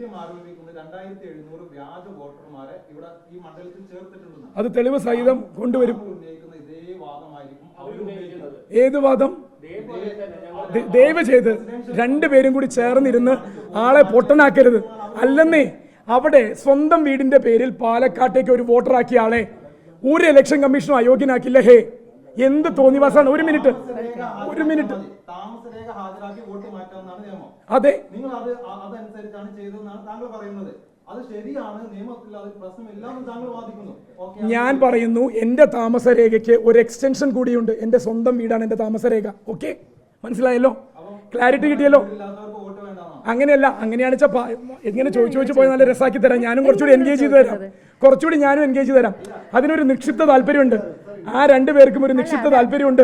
രണ്ടായിരത്തി എഴുന്നൂറ് വ്യാജ വോട്ടർമാരെ ഇവിടെ ഈ മണ്ഡലത്തിൽ അത് തെളിവ് സഹിതം കൊണ്ടുവരും. ഉന്നയിക്കുന്ന ഇതേ വാദമായിരിക്കും അവർ ഉന്നയിക്കുന്നത്. ഏത് വാദം? ദ- ദയവ് ചെയ്ത് രണ്ടുപേരും കൂടി ചേർന്നിരുന്ന് ആളെ പൊട്ടനാക്കരുത്. അല്ലെന്നേ അവിടെ സ്വന്തം വീടിന്റെ പേരിൽ പാലക്കാട്ടേക്ക് ഒരു വോട്ടറാക്കിയ ആളെ ഒരു ഇലക്ഷൻ കമ്മീഷനും അയോഗ്യനാക്കില്ല. ഹേ എന്ത് തോന്നിവാസാണ്? ഒരു മിനിറ്റ് ഒരു മിനിറ്റ് ഹാജരാക്കി വോട്ട് മാറ്റാമെന്നാണ് നിയമം. അതെ. നിങ്ങൾ അത് അതനുസരിച്ചാണ് ചെയ്തതെന്നാണ് താങ്കൾ പറയുന്നത്. ഞാൻ പറയുന്നു എന്റെ താമസരേഖയ്ക്ക് ഒരു എക്സ്റ്റൻഷൻ കൂടിയുണ്ട്. എന്റെ സ്വന്തം വീടാണ് എന്റെ താമസരേഖ. ഓക്കെ? മനസ്സിലായല്ലോ? ക്ലാരിറ്റി കിട്ടിയല്ലോ? അങ്ങനെയല്ല അങ്ങനെയാണ് വെച്ചാൽ എങ്ങനെ ചോദിച്ചു ചോദിച്ചു പോയി നല്ല രസാക്കി തരാം. ഞാനും കുറച്ചുകൂടി എൻഗേജ് ചെയ്ത് തരാം. കുറച്ചുകൂടി ഞാനും എൻഗേജ് ചെയ്ത് തരാം. അതിനൊരു നിക്ഷിപ്ത താല്പര്യമുണ്ട്. ആ രണ്ടുപേർക്കും ഒരു നിക്ഷിപ്ത താല്പര്യമുണ്ട്.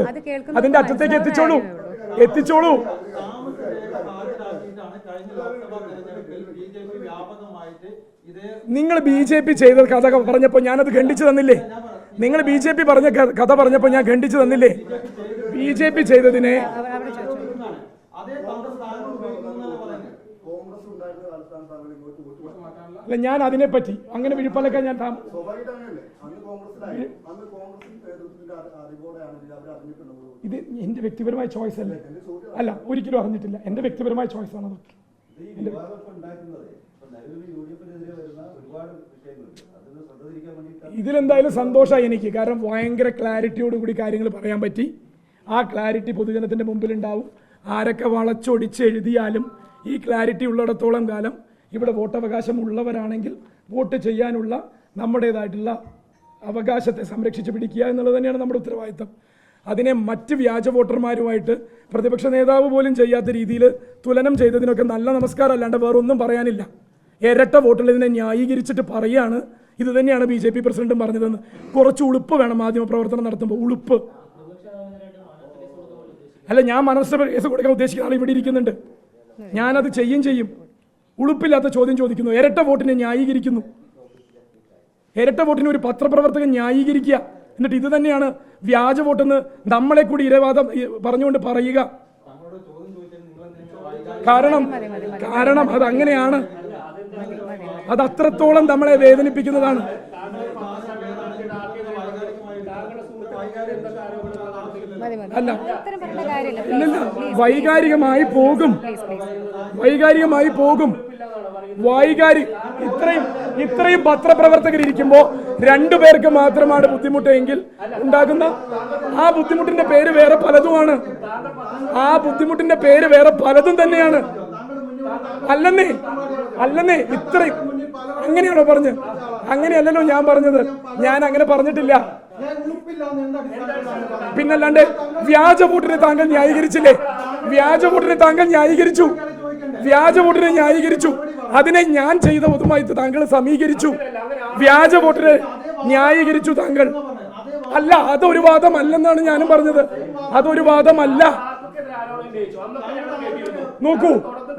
അതിന്റെ അറ്റത്തേക്ക് എത്തിച്ചോളൂ. എത്തിച്ചോളൂ. നിങ്ങൾ ബി ജെ പി ചെയ്ത കഥ പറഞ്ഞപ്പോൾ ഞാനത് ഖണ്ഡിച്ചു തന്നില്ലേ? നിങ്ങൾ ബി ജെ പി പറഞ്ഞ കഥ പറഞ്ഞപ്പോൾ ഞാൻ ഖണ്ഡിച്ചു തന്നില്ലേ? ബി ജെ പി ചെയ്തതിനെ അതേ താങ്കൾ ഉപയോഗിക്കുന്നതാണ് പറയുന്നത് കോൺഗ്രസ് ഉണ്ടായിരുന്ന കാലത്താണ് താങ്കൾ ഇങ്ങോട്ട് വോട്ട് മാറ്റാനുള്ള അല്ല ഞാൻ അതിനെപ്പറ്റി അങ്ങനെ വിഴുപ്പലക്കാൻ ഞാൻ ഇത് എന്റെ വ്യക്തിപരമായ ചോയ്സ് അല്ലേ? അല്ല ഒരിക്കലും അറിഞ്ഞിട്ടില്ല. എന്റെ വ്യക്തിപരമായ ചോയ്സ് ആണ് അതൊക്കെ. ഇതിലെന്തായാലും സന്തോഷമായി എനിക്ക്. കാരണം ഭയങ്കര ക്ലാരിറ്റിയോട് കൂടി കാര്യങ്ങൾ പറയാൻ പറ്റി. ആ ക്ലാരിറ്റി പൊതുജനത്തിന്റെ മുമ്പിൽ ഉണ്ടാവും ആരൊക്കെ വളച്ചൊടിച്ച് എഴുതിയാലും ഈ ക്ലാരിറ്റി ഉള്ളിടത്തോളം കാലം ഇവിടെ വോട്ടവകാശം ഉള്ളവരാണെങ്കിൽ വോട്ട് ചെയ്യാനുള്ള നമ്മുടേതായിട്ടുള്ള അവകാശത്തെ സംരക്ഷിച്ച് പിടിക്കുക എന്നുള്ളത് തന്നെയാണ് നമ്മുടെ ഉത്തരവാദിത്തം. അതിനെ മറ്റ് വ്യാജ വോട്ടർമാരുമായിട്ട് പ്രതിപക്ഷ നേതാവ് പോലും ചെയ്യാത്ത രീതിയിൽ തുലനം ചെയ്തതിനൊക്കെ നല്ല നമസ്കാരം അല്ലാണ്ട് വേറൊന്നും പറയാനില്ല. ഇരട്ട വോട്ടുള്ളതിനെ ന്യായീകരിച്ചിട്ട് പറയാണ്. ഇത് തന്നെയാണ് ബി ജെ പി പ്രസിഡന്റും പറഞ്ഞതെന്ന്. കുറച്ച് ഉളുപ്പ് വേണം മാധ്യമ പ്രവർത്തനം നടത്തുമ്പോൾ ഉളുപ്പ്. അല്ല ഞാൻ മനസ്സ് കേസ് കൊടുക്കാൻ ഉദ്ദേശിക്കുന്ന ആൾ ഇവിടെ ഇരിക്കുന്നുണ്ട്. ഞാനത് ചെയ്യും ചെയ്യും. ഉളുപ്പില്ലാത്ത ചോദ്യം ചോദിക്കുന്നു. ഇരട്ട വോട്ടിനെ ന്യായീകരിക്കുന്നു. ഇരട്ട വോട്ടിനെ ഒരു പത്രപ്രവർത്തകൻ ന്യായീകരിക്കുക. എന്നിട്ട് ഇത് തന്നെയാണ് വ്യാജ വോട്ടെന്ന് നമ്മളെ കൂടി ഇരവാദം പറഞ്ഞുകൊണ്ട് പറയുക. കാരണം കാരണം അത് അങ്ങനെയാണ്. അത് അത്രത്തോളം നമ്മളെ വേദനിപ്പിക്കുന്നതാണ്. അല്ല. ഇല്ലില്ല. വൈകാരികമായി പോകും. വൈകാരികമായി പോകും. വൈകാരി ഇത്രയും ഇത്രയും പത്രപ്രവർത്തകർ ഇരിക്കുമ്പോൾ രണ്ടു പേർക്ക് മാത്രമാണ് ബുദ്ധിമുട്ടെങ്കിൽ ഉണ്ടാകുന്ന ആ ബുദ്ധിമുട്ടിന്റെ പേര് വേറെ പലതുമാണ്. ആ ബുദ്ധിമുട്ടിന്റെ പേര് വേറെ പലതും തന്നെയാണ്. അല്ലെന്നേ അല്ലെന്നേ ഇത്രയും. അങ്ങനെയാണോ പറഞ്ഞത് അങ്ങനെയല്ലല്ലോ ഞാൻ പറഞ്ഞത്. ഞാൻ അങ്ങനെ പറഞ്ഞിട്ടില്ല. പിന്നല്ലാണ്ട് വ്യാജ വോട്ടിനെ താങ്കൾ ന്യായീകരിച്ചില്ലേ? വ്യാജ വോട്ടിനെ താങ്കൾ ന്യായീകരിച്ചു. വ്യാജ വോട്ടിനെ ന്യായീകരിച്ചു. അതിനെ ഞാൻ ചെയ്ത ഒതുമായി താങ്കൾ സമീകരിച്ചു. വ്യാജ വോട്ടിനെ ന്യായീകരിച്ചു താങ്കൾ. അല്ല അതൊരു വാദമല്ലെന്നാണ് ഞാനും പറഞ്ഞത്. അതൊരു വാദമല്ല. നോക്കൂ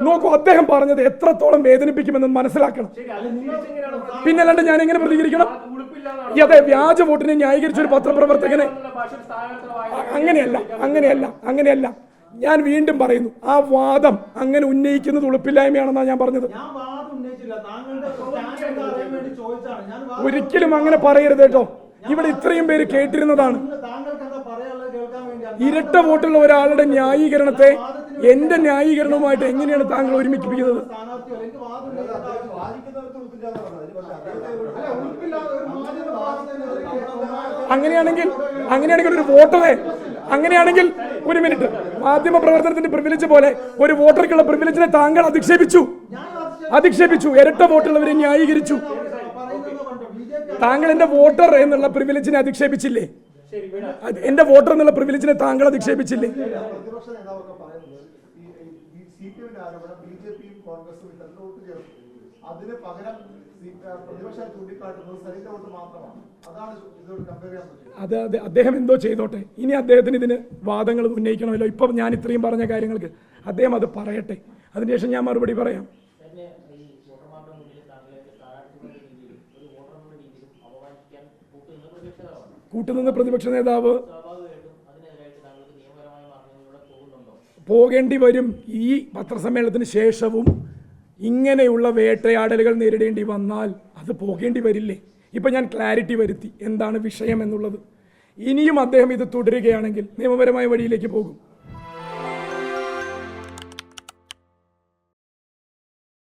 നോക്കൂ അദ്ദേഹം പറഞ്ഞത് എത്രത്തോളം വേദനിപ്പിക്കുമെന്ന് മനസ്സിലാക്കണം. പിന്നല്ലാണ്ട് ഞാൻ എങ്ങനെ പ്രതികരിക്കണം? അതെ വ്യാജ വോട്ടിനെ ന്യായീകരിച്ച ഒരു പത്രപ്രവർത്തകനെ. അങ്ങനെയല്ല അങ്ങനെയല്ല അങ്ങനെയല്ല. ഞാൻ വീണ്ടും പറയുന്നു ആ വാദം അങ്ങനെ ഉന്നയിക്കുന്നത് ഉളുപ്പില്ലായ്മയാണെന്നാണ് ഞാൻ പറഞ്ഞത്. ഒരിക്കലും അങ്ങനെ പറയരുത് കേട്ടോ. ഇവിടെ ഇത്രയും പേര് കേട്ടിരുന്നതാണ്. ഇരട്ട വോട്ടുള്ള ഒരാളുടെ ന്യായീകരണത്തെ എന്റെ ന്യായീകരണവുമായിട്ട് എങ്ങനെയാണ് താങ്കൾ ഒരുമിപ്പിക്കുന്നത്? അങ്ങനെയാണെങ്കിൽ അങ്ങനെയാണെങ്കിൽ ഒരു വോട്ടറെ അങ്ങനെയാണെങ്കിൽ ഒരു മിനിറ്റ്. മാധ്യമ പ്രവർത്തനത്തിന്റെ പ്രിവിലേജ് പോലെ ഒരു വോട്ടർക്കുള്ള പ്രിവിലേജിനെ താങ്കൾ അധിക്ഷേപിച്ചു. അധിക്ഷേപിച്ചു. ഇരട്ട വോട്ടുള്ളവരെ ന്യായീകരിച്ചു. താങ്കൾ എന്റെ വോട്ടർ എന്നുള്ള പ്രിവിലേജിനെ അധിക്ഷേപിച്ചില്ലേ? എന്റെ വോട്ടർ എന്നുള്ള പ്രിവിലേജിനെ താങ്കൾ അധിക്ഷേപിച്ചില്ലേ? ആരോപണം ബി ജെ പിയും കോൺഗ്രസും അതിന് പകരം അത് അതെ അദ്ദേഹം എന്തോ ചെയ്തോട്ടെ. ഇനി അദ്ദേഹത്തിന് ഇതിന് വാദങ്ങൾ ഉന്നയിക്കണമല്ലോ. ഇപ്പം ഞാൻ ഇത്രയും പറഞ്ഞ കാര്യങ്ങൾക്ക് അദ്ദേഹം അത് പറയട്ടെ. അതിനുശേഷം ഞാൻ മറുപടി പറയാം. കൂട്ടുനിന്ന പ്രതിപക്ഷ നേതാവ് പോകേണ്ടി വരും ഈ പത്രസമ്മേളനത്തിന് ശേഷവും ഇങ്ങനെയുള്ള വേട്ടയാടലുകൾ നേരിടേണ്ടി വന്നാൽ അത് പോകേണ്ടി വരില്ലേ? ഇപ്പം ഞാൻ ക്ലാരിറ്റി വരുത്തി. എന്താണ് വിഷയം എന്നുള്ളത്? ഇനിയും അദ്ദേഹം ഇത് തുടരുകയാണെങ്കിൽ നിയമപരമായ വഴിയിലേക്ക് പോകും.